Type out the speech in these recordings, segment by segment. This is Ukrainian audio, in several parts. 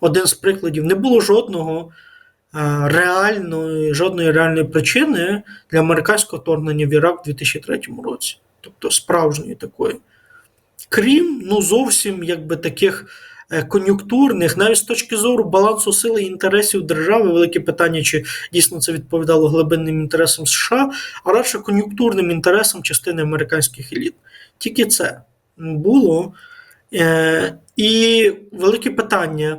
один з прикладів, не було жодного е, реальної, жодної реальної причини для американського вторгнення в Ірак у 2003 році. Тобто справжньої такої. Крім ну, зовсім якби таких е, кон'юнктурних, навіть з точки зору балансу сили і інтересів держави, велике питання, чи дійсно це відповідало глибинним інтересам США, а радше кон'юнктурним інтересам частини американських еліт. Тільки це було. Е, і велике питання.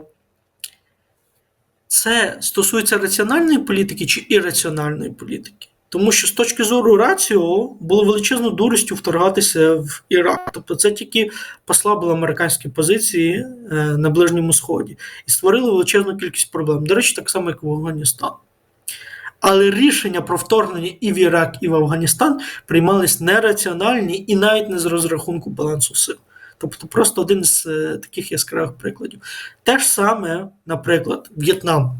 Це стосується раціональної політики чи ірраціональної політики? Тому що з точки зору раціо було величезною дурістю вторгатися в Ірак. Тобто це тільки послабило американські позиції е, на Ближньому Сході і створило величезну кількість проблем. До речі, так само, як в Афганістан. Але рішення про вторгнення і в Ірак, і в Афганістан приймались нераціональні і навіть не з розрахунку балансу сил. Тобто, просто один з е, таких яскравих прикладів. Те ж саме, наприклад, В'єтнам.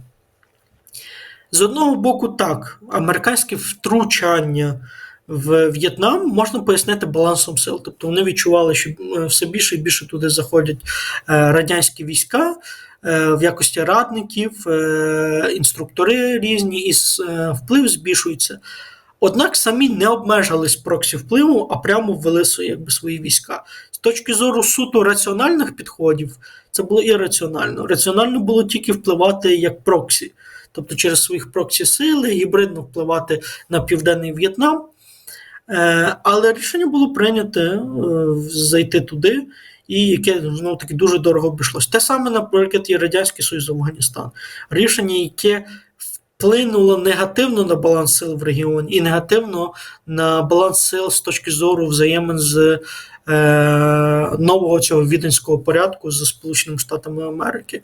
З одного боку, так, американське втручання в В'єтнам можна пояснити балансом сил. Тобто вони відчували, що е, все більше і більше туди заходять е, радянські війська в якості радників, інструктори різні, і вплив збільшується. Однак самі не обмежились проксі впливу, а прямо ввели якби, свої війська. Точки зору суто раціональних підходів, це було ірраціонально. Раціонально було тільки впливати як проксі, тобто через своїх проксі сили, гібридно впливати на південний В'єтнам. Е, але рішення було прийнято е, зайти туди, і яке знову таки дуже дорого обійшлось. Те саме, наприклад, і Радянський Союз Афганістан. Рішення, яке вплинуло негативно на баланс сил в регіоні і негативно на баланс сил з точки зору взаємин з е, нового цього віденського порядку з Сполученими Штатами Америки.